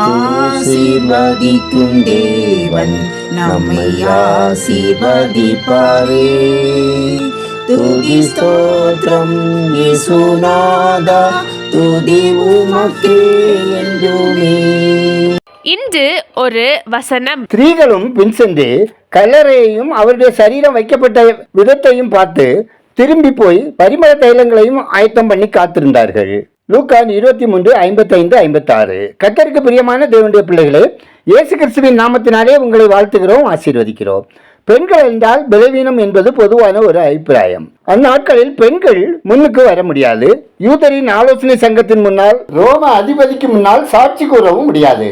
ஆசீர்வதிக்கும் தேவன் நம்மை ஆசீர்வதிப்பாரே. துதி ஸ்தோத்திரம் இயேசுநாதா துதி உமக்கே என்றுமே. இன்று ஒரு வசனம். ஸ்திரீகளும் பின் சென்று கல்லறையையும் அவருடைய சரீரம் வைக்கப்பட்ட விதத்தையும் பார்த்து திரும்பி போய் பரிமள தைலங்களையும் ஆயத்தம் பண்ணி காத்திருந்தார்கள். லூக்கான் இருபத்தி மூன்று ஐம்பத்தைந்து ஐம்பத்தாறு. கத்தருக்கு பிரியமான தேவனுடைய பிள்ளைகளே இயேசு கிறிஸ்துவின் நாமத்தினாலே உங்களை வாழ்த்துகிறோம் ஆசீர்வதிக்கிறோம். பெண்கள் என்றால் பலவீனம் என்பது பொதுவான ஒரு அபிப்பிராயம். அந்நாட்களில் பெண்கள் முன்னுக்கு வர முடியாது. யூதரின் ஆலோசனை சங்கத்தின் முன்னால் ரோம அதிபதிக்கு முன்னால் சாட்சி கூறவும் முடியாது.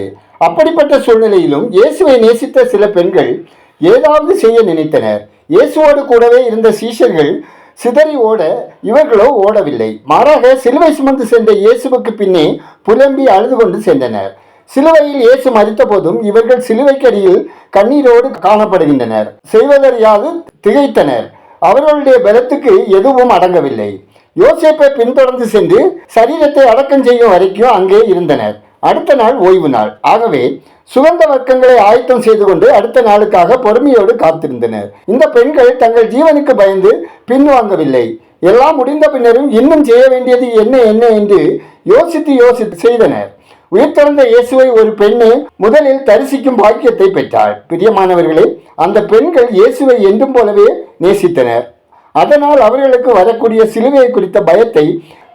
அப்படிப்பட்ட சூழ்நிலையிலும் இயேசுவை நேசித்த சில பெண்கள் ஏதாவது செய்ய நினைத்தனர். இயேசுவோடு கூடவே இருந்த சீஷர்கள் சிதறி ஓட இவர்களோ ஓடவில்லை. மாறாக சிலுவை சுமந்து சென்ற இயேசுவுக்கு பின்னே புலம்பி அழுது கொண்டு சென்றனர். சிலுவையில் இயேசு மறித்த போதும் இவர்கள் சிலுவைக்கடியில் கண்ணீரோடு காணப்படுகின்றனர். செய்வதறியாது திகைத்தனர். அவர்களுடைய பலத்துக்கு எதுவும் அடங்கவில்லை. யோசேப்பை பின்தொடர்ந்து சென்று சரீரத்தை அடக்கம் செய்யும் வரைக்கும் அங்கே இருந்தனர். அடுத்த நாள் ஓய்வு நாள். ஆகவே சுகந்த வர்க்கங்களை ஆயத்தம் செய்து கொண்டு அடுத்த நாளுக்காக பொறுமையோடு காத்திருந்தனர். இந்த பெண்கள் தங்கள் ஜீவனுக்கு பயந்து பின்வாங்கவில்லை. எல்லாம் முடிந்த பின்னரும் இன்னும் செய்ய வேண்டியது என்ன என்ன என்று யோசித்து யோசித்து செய்தனர். உயிர்த்தெழுந்த இயேசுவை ஒரு பெண்ணே முதலில் தரிசிக்கும் பாக்கியத்தை பெற்றாள். பிரியமானவர்களே அந்த பெண்கள் இயேசுவை என்றும் போலவே நேசித்தனர். அதனால் அவர்களுக்கு வரக்கூடிய சிலுவையை குறித்த பயத்தை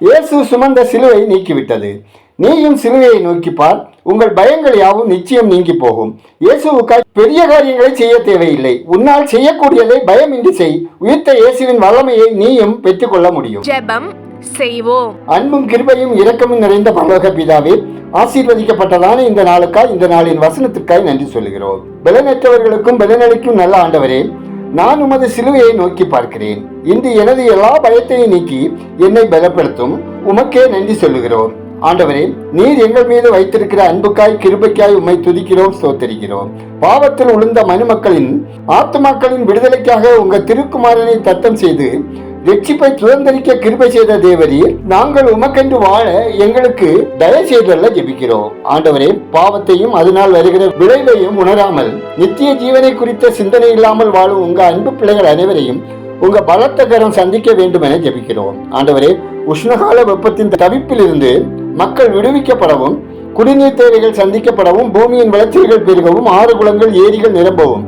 இயேசு சுமந்த சிலுவை நீக்கிவிட்டது. நீயும் சிலுவையை நோக்கி பார். உங்கள் பயங்கள் யாவும் நிச்சயம் நீங்கி போகும். இயேசுவுக்காய் பெரிய காரியங்களை செய்ய தேவையில்லை. உன்னால் செய்யக்கூடியதை பயமின்றி செய். உயிர்த்த இயேசுவின் வல்லமையை நீயும் பெற்றுக்கொள்ள முடியும். ஜெபம் செய்வோம். அன்பும் கிருபையும் இரக்கமும் நிறைந்த பரலோக பிதாவே ஆசீர்வதிக்கப்பட்டதான இந்த நாளுக்காய் இந்த நாளின் வசனத்திற்காய் நன்றி சொல்கிறோம் பலனற்றவர்களுக்கும் பலனளிக்கும் நல்ல ஆண்டவரே நான் உமது சிலுவையை நோக்கி பார்க்கிறேன். இன்று எனது எல்லா பயத்தையும் நீக்கி என்னை பலப்படுத்தும். உமக்கே நன்றி சொல்லுகிறோம். ஆண்டவரே நீர் எங்கள் மீது வைத்திருக்கிற அன்புக்காய் கிருபைக்காய் உம்மை துதிக்கிறோம் சோத்தரிக்கிறோம் பாவத்தில் உளுந்த மனுமக்களின் ஆத்மாக்களின் விடுதலைக்காக உங்கள் திருக்குமாரனை தத்தம் செய்து வெற்றிப்பை சுதந்திரிக்க கிருபை செய்த தேவரீர் நாங்கள் உமக்கென்று வாழ எங்களுக்கு தயவு செய்தல்ல ஜெபிக்கிறோம். ஆண்டவரே பாவத்தையும் அதனால் வருகிற விளைவையும் உணராமல் நித்திய ஜீவனை குறித்த சிந்தனை இல்லாமல் வாழும் உங்க அன்பு பிள்ளைகள் அனைவரையும் உங்க பலத்த கரம் சந்திக்க வேண்டும் என ஜெபிக்கிறோம். ஆண்டவரே உஷ்ணகால வெப்பத்தின் தவிப்பிலிருந்து மக்கள் விடுவிக்கப்படவும் குடிநீர் தேவைகள் சந்திக்கப்படவும் பூமியின் வளர்ச்சிகள் பெருகவும் ஆறு குளங்கள் ஏரிகள் நிரம்பவும்.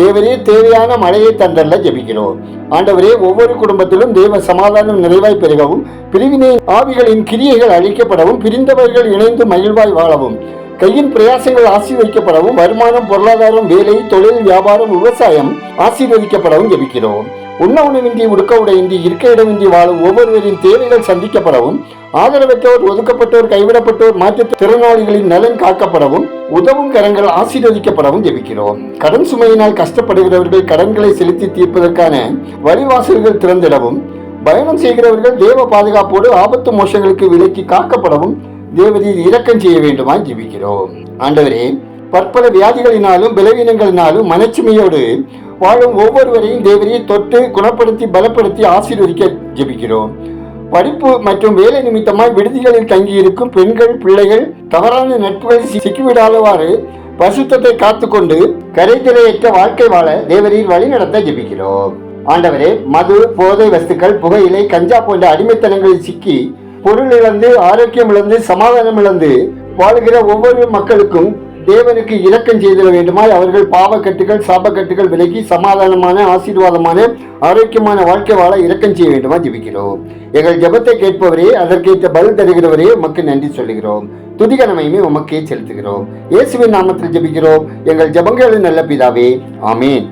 தேவரே தேவையான மழையை தந்தல்ல ஜெபிக்கிறோம். ஆண்டவரே ஒவ்வொரு குடும்பத்திலும் தேவ சமாதானம் நிறைவாய் பெருகவும் பிரிவினை ஆவிகளின் கிரியைகள் அழிக்கப்படவும் பிரிந்தவர்கள் இணைந்து மகிழ்வாய் வாழவும் கையின் பிரயாசங்கள் ஆசீர்வதிக்கப்படவும் வருமானம் பொருளாதாரம் வேலை தொழில் வியாபாரம் விவசாயம் ஆசீர்வதிக்கப்படவும் ஜெபிக்கிறோம். உண்ண உணவின்றி உடுக்க உடையின்றி இருக்க இடமின்றி வாழும் ஒவ்வொருவரின் தேவைகள் சந்திக்கப்படவும் ஆதரவற்றோர் ஒதுக்கப்பட்டோர் கைவிடப்பட்டோர் மாற்றுத் திறனாளிகளின் நலன் காக்கப்படவும் உதவும் கரங்கள் ஆசீர்வதிக்கப்படவும் ஜெபிக்கிறோம். கடன் சுமையினால் கஷ்டப்படுகிறவர்கள் கடன்களை செலுத்தி தீர்ப்பதற்கான வழிவாசல்கள் திறந்திடவும் பயணம் செய்கிறவர்கள் தேவ பாதுகாப்போடு ஆபத்து மோசங்களுக்கு விலக்கி காக்கப்படவும் தேவரீர் இரக்கம் செய்ய வேண்டுமாய் ஜெபிக்கிறோம். ஆண்டவரே பற்பல வியாதிகளினாலும் பலவீனங்களினாலும் மனச்சுமையோடு வாழும் ஒவ்வொருவரையும் தேவரையை தொட்டு குணப்படுத்தி பலப்படுத்தி ஆசீர்வதிக்க ஜெபிக்கிறோம். படிப்பு மற்றும் வேலை நிமித்தமாய் விடுதிகளில் தங்கியிருக்கும் பெண்கள் பிள்ளைகள் தவறான நட்புகள் சிக்கிவிடாதவாறு பசுத்தத்தை காத்துக்கொண்டு கரைத்திரையற்ற வாழ்க்கை வாழ தேவரீர் வழி நடத்த ஜெபிக்கிறோம். ஆண்டவரே மது போதை வஸ்துக்கள் புகையிலை கஞ்சா போன்ற அடிமைத்தனங்களில் சிக்கி பொருள் இழந்து ஆரோக்கியம் இழந்து சமாதானம் இழந்து வாழுகிற ஒவ்வொரு மக்களுக்கும் தேவனுக்கு இரக்கம் செய்திட வேண்டுமாய் அவர்கள் பாவக்கட்டுகள் சாபக்கட்டுகள் விலகி சமாதானமான ஆசீர்வாதமான ஆரோக்கியமான வாழ்க்கை வாழ இரக்கம் செய்ய வேண்டுமா ஜெபிக்கிறோம். எங்கள் ஜெபத்தை கேட்பவரே அதற்கேற்ற பதில் தருகிறவரே உமக்கு நன்றி சொல்லுகிறோம். துதிகனமையுமே உமக்கே செலுத்துகிறோம். இயேசுவின் நாமத்தில் ஜெபிக்கிறோம். எங்கள் ஜெபங்களின் நல்ல பிதாவே ஆமீன்.